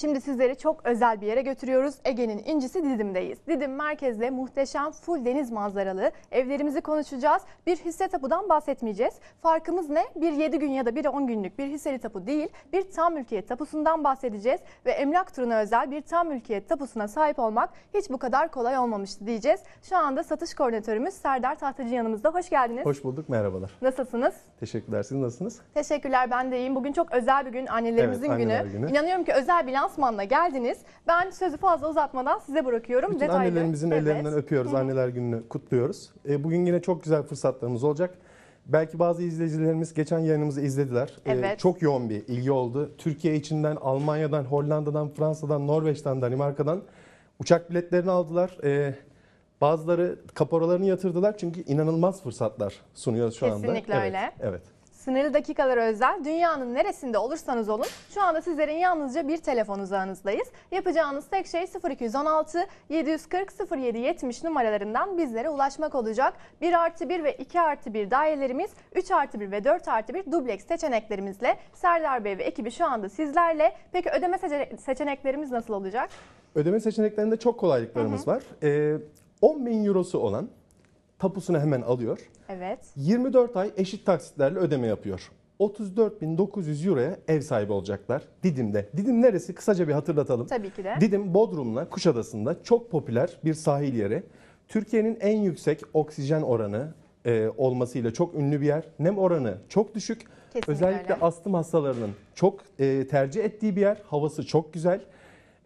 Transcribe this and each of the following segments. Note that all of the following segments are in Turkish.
Şimdi sizleri çok özel bir yere götürüyoruz. Ege'nin incisi Didim'deyiz. Didim merkezde muhteşem full deniz manzaralı evlerimizi konuşacağız. Bir hisse tapudan bahsetmeyeceğiz. Farkımız ne? Bir 7 gün ya da bir 10 günlük bir hisseli tapu değil, bir tam mülkiyet tapusundan bahsedeceğiz. Ve emlak turuna özel bir tam mülkiyet tapusuna sahip olmak hiç bu kadar kolay olmamıştı diyeceğiz. Şu anda satış koordinatörümüz Serdar Tahtacı yanımızda. Hoş geldiniz. Hoş bulduk, merhabalar. Nasılsınız? Teşekkürler, siz nasılsınız? Teşekkürler ben de iyiyim. Bugün çok özel bir gün annelerimizin Evet, günü. günü. İnanıyorum ki özel bir lansmanla geldiniz. Ben sözü fazla uzatmadan size bırakıyorum. Bütün Detaylı. annelerimizin Evet. ellerinden öpüyoruz, anneler gününü kutluyoruz. E, bugün yine çok güzel fırsatlarımız olacak. Belki bazı izleyicilerimiz geçen yayınımızı izlediler. E, Evet. çok yoğun bir ilgi oldu. Türkiye içinden, Almanya'dan, Hollanda'dan, Fransa'dan, Norveç'ten, Danimarka'dan uçak biletlerini aldılar. E, bazıları kaporalarını yatırdılar çünkü inanılmaz fırsatlar sunuyoruz şu anda. Kesinlikle Evet, öyle. Evet. Sınırlı dakikalara özel dünyanın neresinde olursanız olun şu anda sizlerin yalnızca bir telefon uzağınızdayız. Yapacağınız tek şey 0216 740 0770 numaralarından bizlere ulaşmak olacak. 1 artı 1 ve 2 artı 1 dairelerimiz 3 artı 1 ve 4 artı 1 dubleks seçeneklerimizle Serdar Bey ve ekibi şu anda sizlerle. Peki ödeme seçene- seçeneklerimiz nasıl olacak? Ödeme seçeneklerinde çok kolaylıklarımız var. E, 10 bin eurosu olan tapusunu hemen alıyor. Evet. 24 ay eşit taksitlerle ödeme yapıyor. 34.900 euroya ev sahibi olacaklar Didim'de. Didim neresi? Kısaca bir hatırlatalım. Tabii ki de. Didim Bodrum'la Kuşadası'nda çok popüler bir sahil yeri. Türkiye'nin en yüksek oksijen oranı e, olmasıyla çok ünlü bir yer. Nem oranı çok düşük. Kesinlikle Özellikle öyle. astım hastalarının çok e, tercih ettiği bir yer. Havası çok güzel.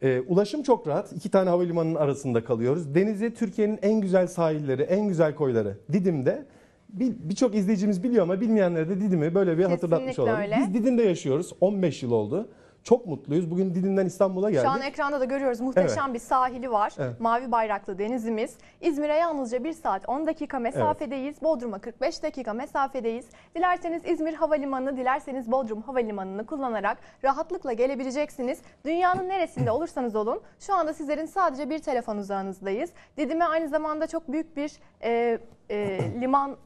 E, ulaşım çok rahat. İki tane havalimanının arasında kalıyoruz. Denizi Türkiye'nin en güzel sahilleri, en güzel koyları Didim'de. Bir- Birçok izleyicimiz biliyor ama bilmeyenlere de Didim'i böyle bir hatırlatmış Kesinlikle olalım. öyle. Biz Didim'de yaşıyoruz. 15 yıl oldu. Çok mutluyuz. Bugün Didim'den İstanbul'a geldik. Şu an ekranda da görüyoruz muhteşem bir sahili var. Evet. Mavi bayraklı denizimiz. İzmir'e yalnızca 1 saat 10 dakika mesafedeyiz. Bodrum'a 45 dakika mesafedeyiz. Dilerseniz İzmir Havalimanı, dilerseniz Bodrum Havalimanı'nı kullanarak rahatlıkla gelebileceksiniz. Dünyanın neresinde olursanız olun şu anda sizlerin sadece bir telefon uzağınızdayız. Didim'e aynı zamanda çok büyük bir e, e, liman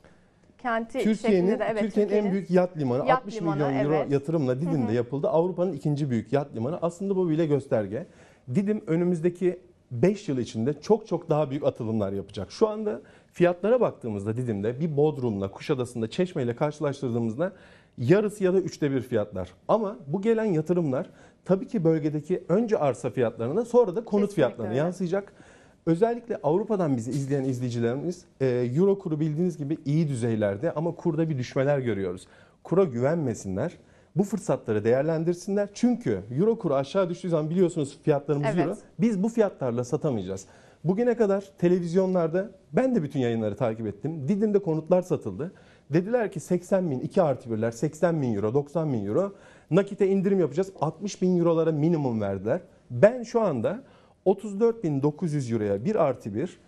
kenti Türkiye'nin. Evet, Türkiye'nin en Türkiye'nin büyük yat limanı yat 60 limanı, milyon euro evet. yatırımla Didim'de yapıldı. Avrupa'nın ikinci büyük yat limanı. Aslında bu bile gösterge. Didim önümüzdeki 5 yıl içinde çok çok daha büyük atılımlar yapacak. Şu anda fiyatlara baktığımızda Didim'de bir Bodrum'la, Kuşadası'nda, Çeşme ile karşılaştırdığımızda yarısı ya da üçte bir fiyatlar. Ama bu gelen yatırımlar tabii ki bölgedeki önce arsa fiyatlarına sonra da konut Kesinlikle fiyatlarına öyle. yansıyacak. Özellikle Avrupa'dan bizi izleyen izleyicilerimiz e, Euro kuru bildiğiniz gibi iyi düzeylerde ama kurda bir düşmeler görüyoruz. Kura güvenmesinler. Bu fırsatları değerlendirsinler. Çünkü Euro kuru aşağı düştüğü zaman biliyorsunuz fiyatlarımız Evet. Euro. Biz bu fiyatlarla satamayacağız. Bugüne kadar televizyonlarda ben de bütün yayınları takip ettim. Didim'de konutlar satıldı. Dediler ki 80 bin, 2 artı birler 80 bin euro, 90 bin euro. Nakite indirim yapacağız. 60 bin eurolara minimum verdiler. Ben şu anda 34.900 euroya 1 artı 1,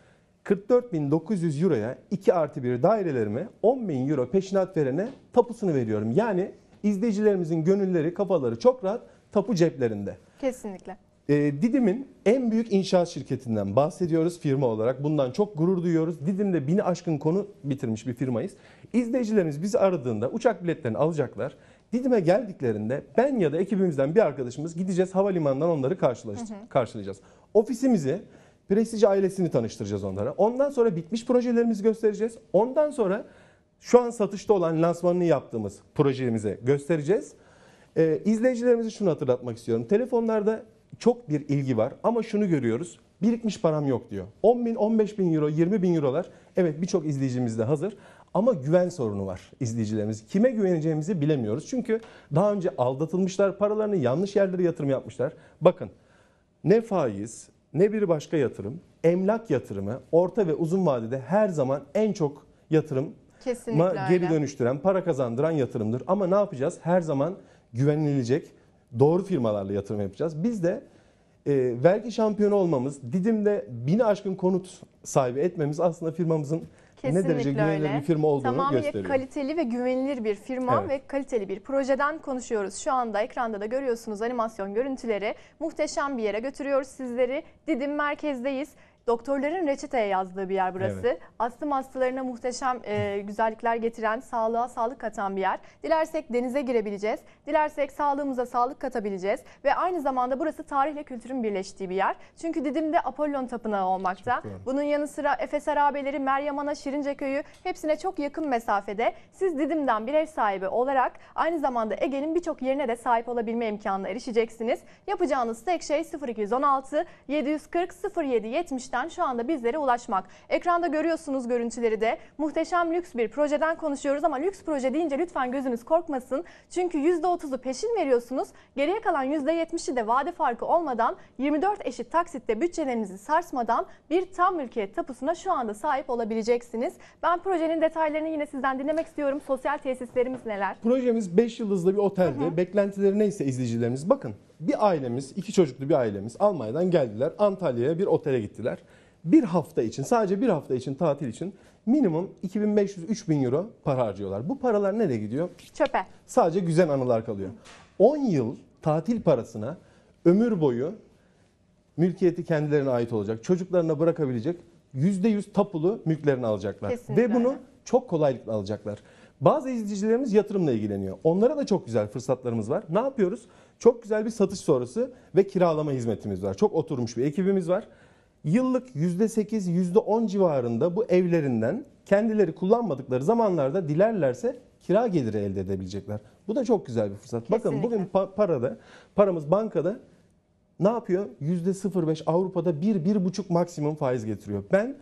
44.900 euroya 2 artı 1 dairelerime 10.000 euro peşinat verene tapusunu veriyorum. Yani izleyicilerimizin gönülleri, kafaları çok rahat tapu ceplerinde. Kesinlikle. Ee, Didim'in en büyük inşaat şirketinden bahsediyoruz firma olarak. Bundan çok gurur duyuyoruz. Didim'de bini aşkın konu bitirmiş bir firmayız. İzleyicilerimiz bizi aradığında uçak biletlerini alacaklar. Didim'e geldiklerinde ben ya da ekibimizden bir arkadaşımız gideceğiz havalimanından onları karşılaş- karşılayacağız. Ofisimizi, Prestij ailesini tanıştıracağız onlara. Ondan sonra bitmiş projelerimizi göstereceğiz. Ondan sonra şu an satışta olan lansmanını yaptığımız projemize göstereceğiz. Ee, izleyicilerimize şunu hatırlatmak istiyorum. Telefonlarda çok bir ilgi var ama şunu görüyoruz. Birikmiş param yok diyor. 10 bin, 15 bin euro, 20 bin eurolar. Evet birçok izleyicimiz de hazır. Ama güven sorunu var izleyicilerimiz. Kime güveneceğimizi bilemiyoruz. Çünkü daha önce aldatılmışlar, paralarını yanlış yerlere yatırım yapmışlar. Bakın ne faiz, ne bir başka yatırım, emlak yatırımı orta ve uzun vadede her zaman en çok yatırım Kesinlikle ma geri dönüştüren, para kazandıran yatırımdır. Ama ne yapacağız? Her zaman güvenilecek doğru firmalarla yatırım yapacağız. Biz de e, vergi şampiyonu olmamız, Didim'de bini aşkın konut sahibi etmemiz aslında firmamızın ne derece Kesinlikle güvenilir öyle. bir firma olduğunu Tamamıyla gösteriyor. kaliteli ve güvenilir bir firma Evet. ve kaliteli bir projeden konuşuyoruz. Şu anda ekranda da görüyorsunuz animasyon görüntüleri. Muhteşem bir yere götürüyoruz sizleri. Didim merkezdeyiz. Doktorların reçeteye yazdığı bir yer burası. Evet. Astım hastalarına muhteşem e, güzellikler getiren, sağlığa sağlık katan bir yer. Dilersek denize girebileceğiz, dilersek sağlığımıza sağlık katabileceğiz ve aynı zamanda burası tarihle kültürün birleştiği bir yer. Çünkü Didim'de Apollon Tapınağı olmakta. Bunun yanı sıra Efes Harabeleri, Meryem Ana, Şirince Köyü hepsine çok yakın mesafede. Siz Didim'den bir ev sahibi olarak aynı zamanda Ege'nin birçok yerine de sahip olabilme imkanına erişeceksiniz. Yapacağınız tek şey 0216 740 07 70'ten şu anda bizlere ulaşmak. Ekranda görüyorsunuz görüntüleri de. Muhteşem lüks bir projeden konuşuyoruz ama lüks proje deyince lütfen gözünüz korkmasın. Çünkü %30'u peşin veriyorsunuz. Geriye kalan %70'i de vade farkı olmadan 24 eşit taksitte bütçelerinizi sarsmadan bir tam mülkiyet tapusuna şu anda sahip olabileceksiniz. Ben projenin detaylarını yine sizden dinlemek istiyorum. Sosyal tesislerimiz neler? Projemiz 5 yıldızlı bir otelde. Beklentileri neyse izleyicilerimiz bakın. Bir ailemiz, iki çocuklu bir ailemiz Almanya'dan geldiler. Antalya'ya bir otele gittiler. Bir hafta için, sadece bir hafta için tatil için minimum 2500-3000 euro para harcıyorlar. Bu paralar nereye gidiyor? Çöpe. Sadece güzel anılar kalıyor. 10 yıl tatil parasına ömür boyu mülkiyeti kendilerine ait olacak. Çocuklarına bırakabilecek %100 tapulu mülklerini alacaklar. Kesinlikle Ve bunu çok kolaylıkla alacaklar. Bazı izleyicilerimiz yatırımla ilgileniyor. Onlara da çok güzel fırsatlarımız var. Ne yapıyoruz? Çok güzel bir satış sonrası ve kiralama hizmetimiz var. Çok oturmuş bir ekibimiz var. Yıllık %8, %10 civarında bu evlerinden kendileri kullanmadıkları zamanlarda dilerlerse kira geliri elde edebilecekler. Bu da çok güzel bir fırsat. Bakın Kesinlikle. bugün pa- parada, paramız bankada ne yapıyor? %0,5 Avrupa'da 1-1,5 maksimum faiz getiriyor. Ben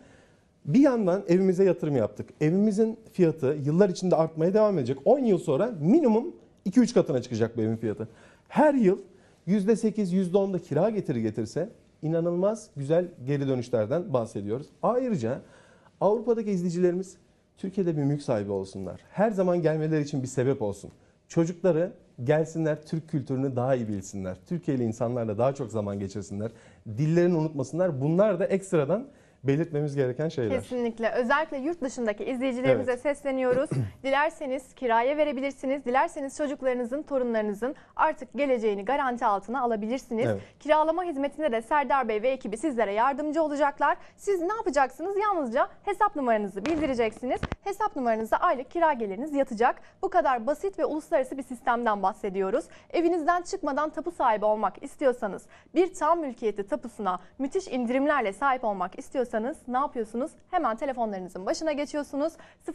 bir yandan evimize yatırım yaptık. Evimizin fiyatı yıllar içinde artmaya devam edecek. 10 yıl sonra minimum 2-3 katına çıkacak bu evin fiyatı. Her yıl %8, %10'da kira getiri getirse inanılmaz güzel geri dönüşlerden bahsediyoruz. Ayrıca Avrupa'daki izleyicilerimiz Türkiye'de bir mülk sahibi olsunlar. Her zaman gelmeleri için bir sebep olsun. Çocukları gelsinler Türk kültürünü daha iyi bilsinler. Türkiye'li insanlarla daha çok zaman geçirsinler. Dillerini unutmasınlar. Bunlar da ekstradan belirtmemiz gereken şeyler. Kesinlikle. Özellikle yurt dışındaki izleyicilerimize sesleniyoruz. Dilerseniz kiraya verebilirsiniz. Dilerseniz çocuklarınızın, torunlarınızın artık geleceğini garanti altına alabilirsiniz. Evet. Kiralama hizmetinde de Serdar Bey ve ekibi sizlere yardımcı olacaklar. Siz ne yapacaksınız? Yalnızca hesap numaranızı bildireceksiniz. Hesap numaranıza aylık kira geliriniz yatacak. Bu kadar basit ve uluslararası bir sistemden bahsediyoruz. Evinizden çıkmadan tapu sahibi olmak istiyorsanız, bir tam mülkiyeti tapusuna müthiş indirimlerle sahip olmak istiyorsanız ne yapıyorsunuz? Hemen telefonlarınızın başına geçiyorsunuz.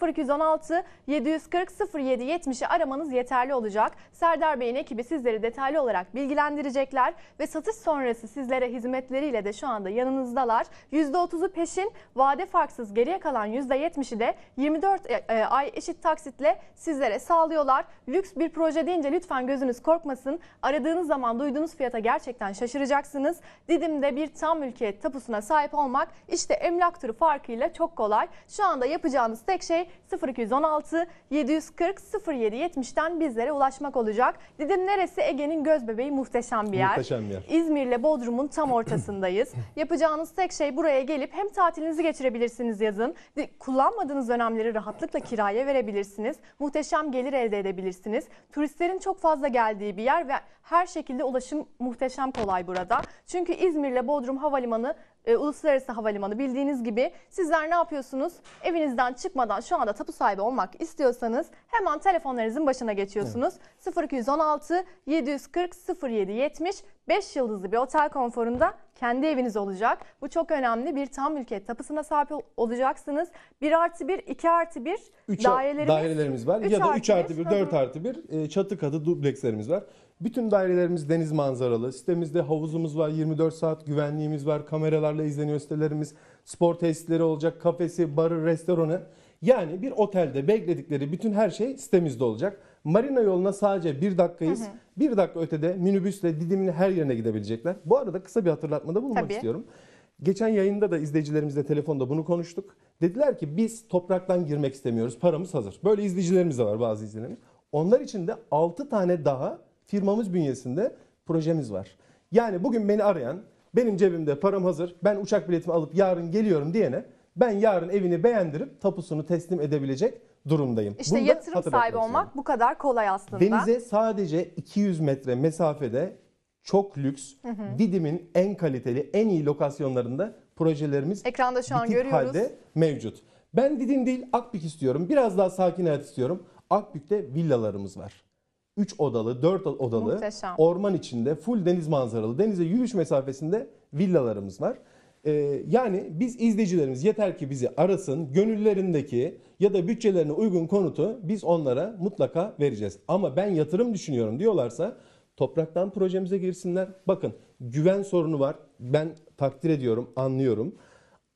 0216 740 07 70'i aramanız yeterli olacak. Serdar Bey'in ekibi sizleri detaylı olarak bilgilendirecekler ve satış sonrası sizlere hizmetleriyle de şu anda yanınızdalar. %30'u peşin, vade farksız geriye kalan %70'i de 24 e, e, ay eşit taksitle sizlere sağlıyorlar. Lüks bir proje deyince lütfen gözünüz korkmasın. Aradığınız zaman duyduğunuz fiyata gerçekten şaşıracaksınız. Didim'de bir tam mülkiyet tapusuna sahip olmak işte emlak turu farkıyla çok kolay. Şu anda yapacağınız tek şey 0216 740 07 70'ten bizlere ulaşmak olacak. Didim neresi? Ege'nin göz bebeği muhteşem bir yer. Muhteşem bir yer. İzmir'le Bodrum'un tam ortasındayız. Yapacağınız tek şey buraya gelip hem tatilinizi geçirebilirsiniz yazın. Kullanmadığınız dönemleri rahatlıkla kiraya verebilirsiniz. Muhteşem gelir elde edebilirsiniz. Turistlerin çok fazla geldiği bir yer ve her şekilde ulaşım muhteşem kolay burada. Çünkü İzmir'le Bodrum Havalimanı e, uluslararası havalimanı bildiğiniz gibi sizler ne yapıyorsunuz? Evinizden çıkmadan şu anda tapu sahibi olmak istiyorsanız hemen telefonlarınızın başına geçiyorsunuz. 0216 740 07 70 5 yıldızlı bir otel konforunda kendi eviniz olacak. Bu çok önemli. Bir tam mülkiyet tapusuna sahip ol- olacaksınız. 1 artı 1, 2 artı 1 Üç dairelerimiz, dairelerimiz var üç ya da artı 3 artı bir. 1, 4 artı 1 çatı katı dublekslerimiz var. Bütün dairelerimiz deniz manzaralı. Sitemizde havuzumuz var, 24 saat güvenliğimiz var, kameralarla izleniyor sitelerimiz. Spor tesisleri olacak, kafesi, barı, restoranı. Yani bir otelde bekledikleri bütün her şey sitemizde olacak. Marina yoluna sadece bir dakikayız. Bir dakika ötede minibüsle Didim'in her yerine gidebilecekler. Bu arada kısa bir hatırlatmada bulunmak Tabii. istiyorum. Geçen yayında da izleyicilerimizle telefonda bunu konuştuk. Dediler ki biz topraktan girmek istemiyoruz. Paramız hazır. Böyle izleyicilerimiz de var bazı izleyicilerimiz. Onlar için de 6 tane daha firmamız bünyesinde projemiz var. Yani bugün beni arayan, benim cebimde param hazır, ben uçak biletimi alıp yarın geliyorum diyene ben yarın evini beğendirip tapusunu teslim edebilecek durumdayım. İşte Bunu yatırım sahibi istiyorum. olmak bu kadar kolay aslında. Denize sadece 200 metre mesafede çok lüks, Didim'in en kaliteli, en iyi lokasyonlarında projelerimiz Ekranda şu an görüyoruz. halde mevcut. Ben Didim değil Akbük istiyorum. Biraz daha sakin hayat istiyorum. Akbük'te villalarımız var. 3 odalı, 4 odalı, Muhteşem. orman içinde, full deniz manzaralı, denize yürüyüş mesafesinde villalarımız var. Ee, yani biz izleyicilerimiz yeter ki bizi arasın, gönüllerindeki ya da bütçelerine uygun konutu biz onlara mutlaka vereceğiz. Ama ben yatırım düşünüyorum diyorlarsa topraktan projemize girsinler. Bakın güven sorunu var. Ben takdir ediyorum, anlıyorum.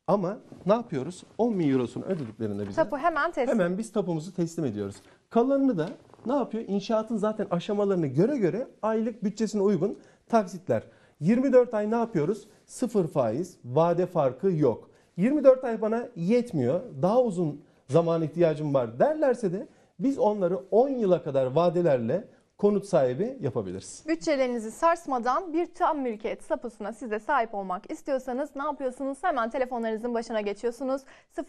Ama ne yapıyoruz? 10 bin eurosunu ödediklerinde bize Tapu hemen teslim. hemen biz tapumuzu teslim ediyoruz. Kalanını da ne yapıyor? İnşaatın zaten aşamalarını göre göre aylık bütçesine uygun taksitler. 24 ay ne yapıyoruz? Sıfır faiz, vade farkı yok. 24 ay bana yetmiyor, daha uzun zaman ihtiyacım var derlerse de biz onları 10 yıla kadar vadelerle konut sahibi yapabiliriz. Bütçelerinizi sarsmadan bir tam mülkiyet tapusuna siz de sahip olmak istiyorsanız ne yapıyorsunuz? Hemen telefonlarınızın başına geçiyorsunuz.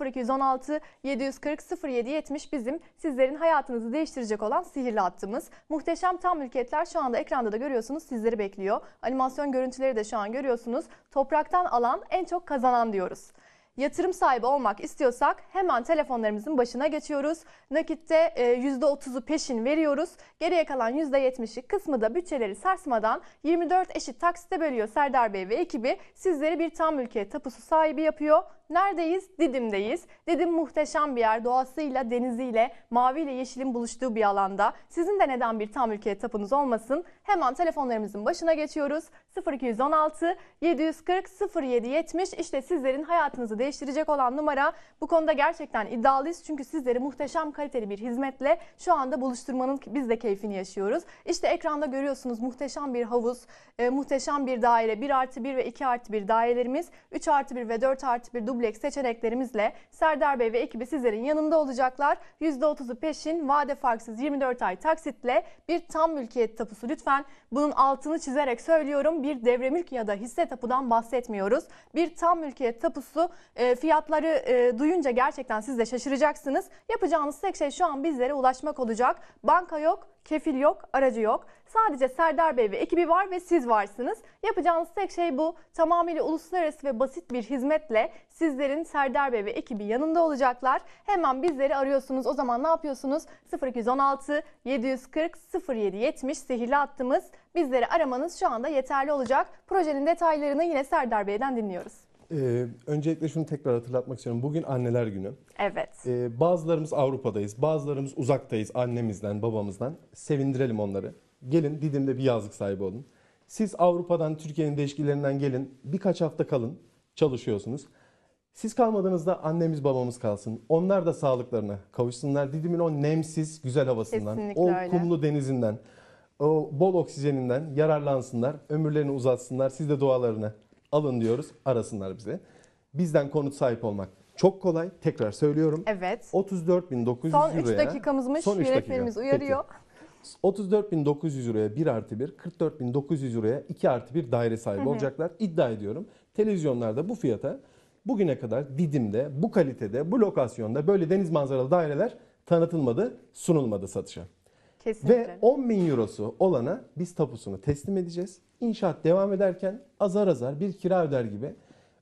0216 740 0770 bizim sizlerin hayatınızı değiştirecek olan sihirli hattımız. Muhteşem tam mülkiyetler şu anda ekranda da görüyorsunuz sizleri bekliyor. Animasyon görüntüleri de şu an görüyorsunuz. Topraktan alan en çok kazanan diyoruz. Yatırım sahibi olmak istiyorsak hemen telefonlarımızın başına geçiyoruz. Nakitte e, %30'u peşin veriyoruz. Geriye kalan %70'i kısmı da bütçeleri sarsmadan 24 eşit taksite bölüyor Serdar Bey ve ekibi. Sizleri bir tam mülkiyet tapusu sahibi yapıyor. Neredeyiz? Didim'deyiz. Didim muhteşem bir yer. Doğasıyla, deniziyle, maviyle yeşilin buluştuğu bir alanda. Sizin de neden bir tam mülkiyet tapunuz olmasın? Hemen telefonlarımızın başına geçiyoruz. 0216 740 0770 işte sizlerin hayatınızı değiştirecek olan numara. Bu konuda gerçekten iddialıyız çünkü sizleri muhteşem kaliteli bir hizmetle şu anda buluşturmanın biz de keyfini yaşıyoruz. İşte ekranda görüyorsunuz muhteşem bir havuz, e, muhteşem bir daire, 1 artı 1 ve 2 artı 1 dairelerimiz, 3 artı 1 ve 4 artı 1 dubleks seçeneklerimizle Serdar Bey ve ekibi sizlerin yanında olacaklar. %30'u peşin, vade farksız 24 ay taksitle bir tam mülkiyet tapusu. Lütfen bunun altını çizerek söylüyorum. Bir devre mülk ya da hisse tapudan bahsetmiyoruz. Bir tam mülkiyet tapusu e, fiyatları e, duyunca gerçekten siz de şaşıracaksınız. Yapacağınız tek şey şu an bizlere ulaşmak olacak. Banka yok, kefil yok, aracı yok. Sadece Serdar Bey ve ekibi var ve siz varsınız. Yapacağınız tek şey bu. Tamamıyla uluslararası ve basit bir hizmetle sizlerin Serdar Bey ve ekibi yanında olacaklar. Hemen bizleri arıyorsunuz. O zaman ne yapıyorsunuz? 0216 740 0770 sihirli hattımız. Bizleri aramanız şu anda yeterli olacak. Projenin detaylarını yine Serdar Bey'den dinliyoruz. Ee, öncelikle şunu tekrar hatırlatmak istiyorum. Bugün anneler günü. Evet. Ee, bazılarımız Avrupa'dayız, bazılarımız uzaktayız annemizden, babamızdan. Sevindirelim onları. Gelin Didim'de bir yazlık sahibi olun. Siz Avrupa'dan, Türkiye'nin değişikliklerinden gelin. Birkaç hafta kalın, çalışıyorsunuz. Siz kalmadığınızda annemiz babamız kalsın. Onlar da sağlıklarına kavuşsunlar. Didim'in o nemsiz güzel havasından, Kesinlikle o öyle. kumlu denizinden, o bol oksijeninden yararlansınlar. Ömürlerini uzatsınlar. Siz de dualarını alın diyoruz. Arasınlar bize. Bizden konut sahip olmak çok kolay. Tekrar söylüyorum. Evet. 34.900 Son euroya. 3 dakikamızmış. Son üç Yönetmenimiz dakika. uyarıyor. Peki. 34.900 euroya 1 artı 1, 44.900 euroya 2 artı 1 daire sahibi olacaklar. İddia ediyorum. Televizyonlarda bu fiyata bugüne kadar Didim'de, bu kalitede, bu lokasyonda böyle deniz manzaralı daireler tanıtılmadı, sunulmadı satışa. Kesinlikle. Ve 10 bin eurosu olana biz tapusunu teslim edeceğiz. İnşaat devam ederken azar azar bir kira öder gibi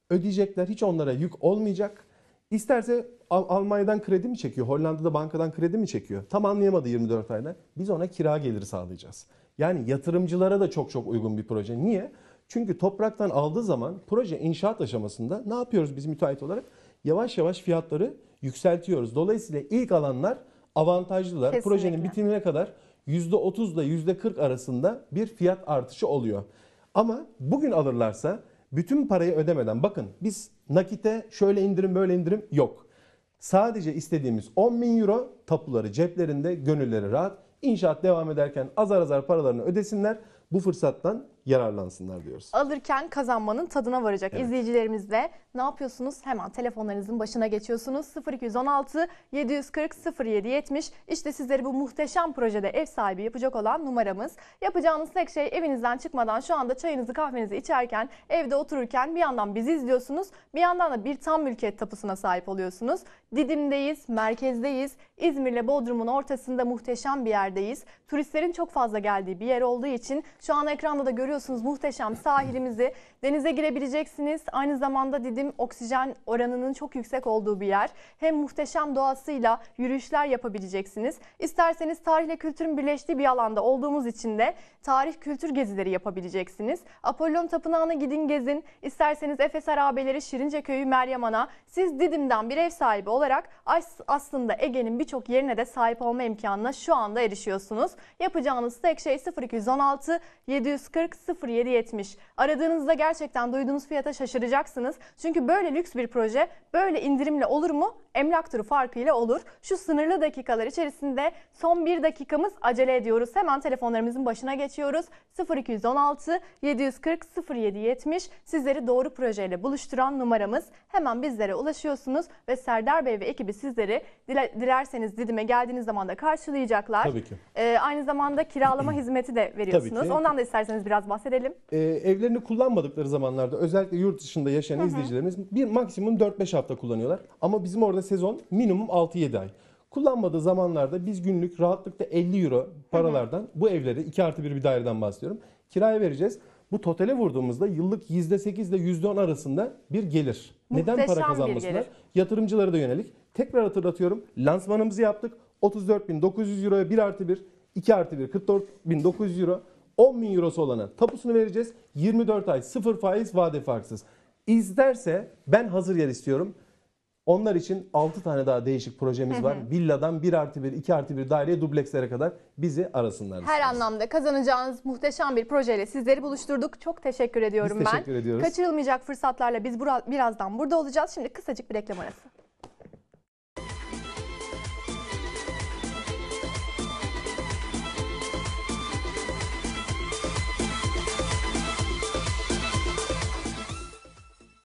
ödeyecekler. Hiç onlara yük olmayacak. İsterse Al- Almanya'dan kredi mi çekiyor, Hollanda'da bankadan kredi mi çekiyor? Tam anlayamadı 24 ayda. Biz ona kira geliri sağlayacağız. Yani yatırımcılara da çok çok uygun bir proje. Niye? Çünkü topraktan aldığı zaman proje inşaat aşamasında ne yapıyoruz biz müteahhit olarak? Yavaş yavaş fiyatları yükseltiyoruz. Dolayısıyla ilk alanlar avantajlılar. Kesinlikle. Projenin bitimine kadar %30 ile %40 arasında bir fiyat artışı oluyor. Ama bugün alırlarsa bütün parayı ödemeden bakın biz nakite şöyle indirim böyle indirim yok. Sadece istediğimiz 10 bin euro tapuları ceplerinde gönülleri rahat. İnşaat devam ederken azar azar paralarını ödesinler. Bu fırsattan yararlansınlar diyoruz. alırken kazanmanın tadına varacak Evet. izleyicilerimiz de ne yapıyorsunuz? Hemen telefonlarınızın başına geçiyorsunuz. 0216 740 0770 işte sizleri bu muhteşem projede ev sahibi yapacak olan numaramız. Yapacağınız tek şey evinizden çıkmadan şu anda çayınızı kahvenizi içerken evde otururken bir yandan bizi izliyorsunuz. Bir yandan da bir tam mülkiyet tapusuna sahip oluyorsunuz. Didim'deyiz, merkezdeyiz. İzmir'le Bodrum'un ortasında muhteşem bir yerdeyiz. Turistlerin çok fazla geldiği bir yer olduğu için şu an ekranda da görüyorsunuz görüyorsunuz muhteşem sahilimizi. Denize girebileceksiniz. Aynı zamanda Didim oksijen oranının çok yüksek olduğu bir yer. Hem muhteşem doğasıyla yürüyüşler yapabileceksiniz. İsterseniz tarihle kültürün birleştiği bir alanda olduğumuz için de tarih kültür gezileri yapabileceksiniz. Apollon Tapınağı'na gidin gezin. İsterseniz Efes Harabeleri, Şirince Köyü, Meryem Ana. Siz Didim'den bir ev sahibi olarak as- aslında Ege'nin birçok yerine de sahip olma imkanına şu anda erişiyorsunuz. Yapacağınız tek şey 0216 740 0770. Aradığınızda gerçekten duyduğunuz fiyata şaşıracaksınız. Çünkü böyle lüks bir proje böyle indirimle olur mu? Emlak turu farkıyla olur. Şu sınırlı dakikalar içerisinde son bir dakikamız acele ediyoruz. Hemen telefonlarımızın başına geçiyoruz. 0216 740 0770 sizleri doğru projeyle buluşturan numaramız. Hemen bizlere ulaşıyorsunuz ve Serdar Bey ve ekibi sizleri dile- dilerseniz Didim'e geldiğiniz zaman da karşılayacaklar. Tabii ki. Ee, aynı zamanda kiralama hizmeti de veriyorsunuz. Ondan da isterseniz biraz bahsedelim. Ee, evlerini kullanmadıkları zamanlarda özellikle yurt dışında yaşayan izleyicilerimiz bir maksimum 4-5 hafta kullanıyorlar. Ama bizim orada sezon minimum 6-7 ay. Kullanmadığı zamanlarda biz günlük rahatlıkla 50 euro paralardan bu evleri 2 artı 1 bir daireden bahsediyorum. Kiraya vereceğiz. Bu totale vurduğumuzda yıllık %8 ile %10 arasında bir gelir. Neden Muhteşem para bir kazanmasınlar? Yatırımcılara da yönelik. Tekrar hatırlatıyorum. Lansmanımızı yaptık. 34.900 euroya 1 artı 1, 2 artı 1, 44.900 euro. 10.000 eurosu olana tapusunu vereceğiz. 24 ay sıfır faiz vade farksız. İsterse ben hazır yer istiyorum. Onlar için 6 tane daha değişik projemiz var. Villadan 1 artı 1, 2 artı 1 daireye dublekslere kadar bizi arasınlar. Her anlamda kazanacağınız muhteşem bir projeyle sizleri buluşturduk. Çok teşekkür ediyorum Biz ben. teşekkür ediyoruz. Kaçırılmayacak fırsatlarla biz bura- birazdan burada olacağız. Şimdi kısacık bir reklam arası.